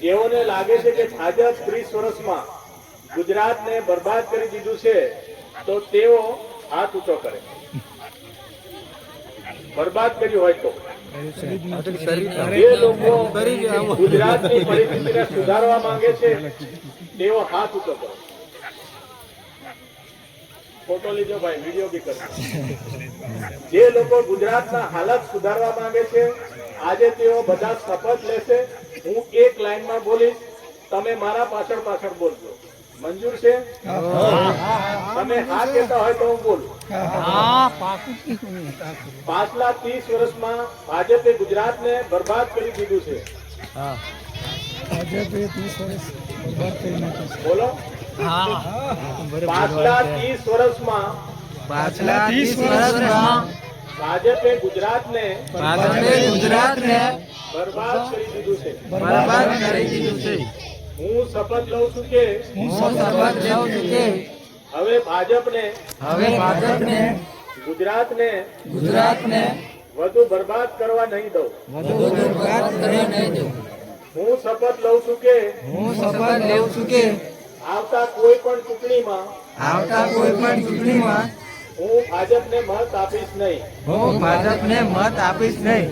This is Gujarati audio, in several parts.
જેઓને લાગે છે કે ભાજપ ત્રીસ વર્ષમાં ગુજરાતને બરબાદ કરી દીધું છે, તો તેઓ હાથ ઊંચો કરે. બરબાદ કર્યું હોય તો. જે લોકો ગુજરાતની પરિસ્થિતિને સુધારવા માંગે છે, તેઓ હાથ ઊંચો કરો. ફોટો લીધો ભાઈ, વીડિયો બી કરો જે લોકો ગુજરાતના હાલત સુધારવા માંગે છે આજે તેઓ બધા શપથ લેશે. હું એક લાઈનમાં બોલીશ, તમે મારા પાછળ પાછળ બોલજો. મંજૂર છે? તમે હા કહેતા હોય તો હું બોલું. પાછલા ત્રીસ વર્ષમાં ભાજપે ગુજરાતને બરબાદ કરી દીધું છે. બોલો. પાછલા ત્રીસ વર્ષમાં પાછલા ત્રીસ વર્ષમાં ભાજપે ગુજરાતને ભાજપે ગુજરાતને બરબાદ કરી દીધું છે. બરબાદ કરી દીધું છે. હું શપથ લઉં છું કે હું શપથ લઉં છું કે હવે ભાજપને હવે ભાજપને ગુજરાતને ગુજરાતને વધુ બરબાદ કરવા નહીં દઉં. વધુ બરબાદ કરવા નહીં દઉં. હું શપથ લઉં છું કે હું શપથ લઉં છું કે આવતા કોઈ પણ ચૂંટણીમાં આવતા કોઈ પણ ચૂંટણીમાં હું ભાજપને મત આપીશ નહીં. હું ભાજપને મત આપીશ નહીં.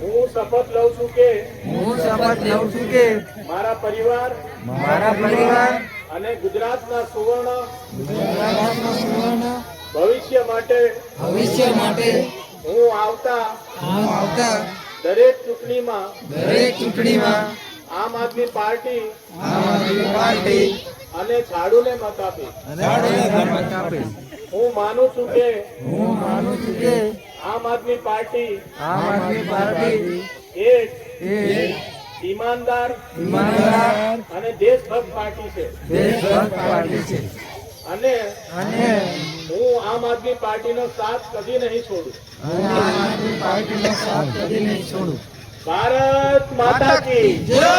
હું શપથ લઉં છું કે હું શપથ લઉં છું કે મારા પરિવાર મારા પરિવાર અને ગુજરાતના સુવર્ણ ગુજરાતના સુવર્ણ ભવિષ્ય માટે ભવિષ્ય માટે હું આવતા હું આવતા દરેક ચૂંટણીમાં દરેક ચૂંટણીમાં આમ આદમી પાર્ટી આમ આદમી પાર્ટી અને ઝાડુને મત આપીશ. ઝાડુને મત આપીશ. હું માનું છું કે હું માનું છું કે આમ આદમી પાર્ટી આમ આદમી પાર્ટી એક ઈમાનદાર ઈમાનદાર અને દેશભક્ત પાર્ટી છે. દેશભક્ત પાર્ટી છે. અને અને હું આમ આદમી પાર્ટીનો સાથ કદી નહીં છોડું. હું આમ આદમી પાર્ટીનો સાથ કદી નહીં છોડું. ભારત માતા કી જય!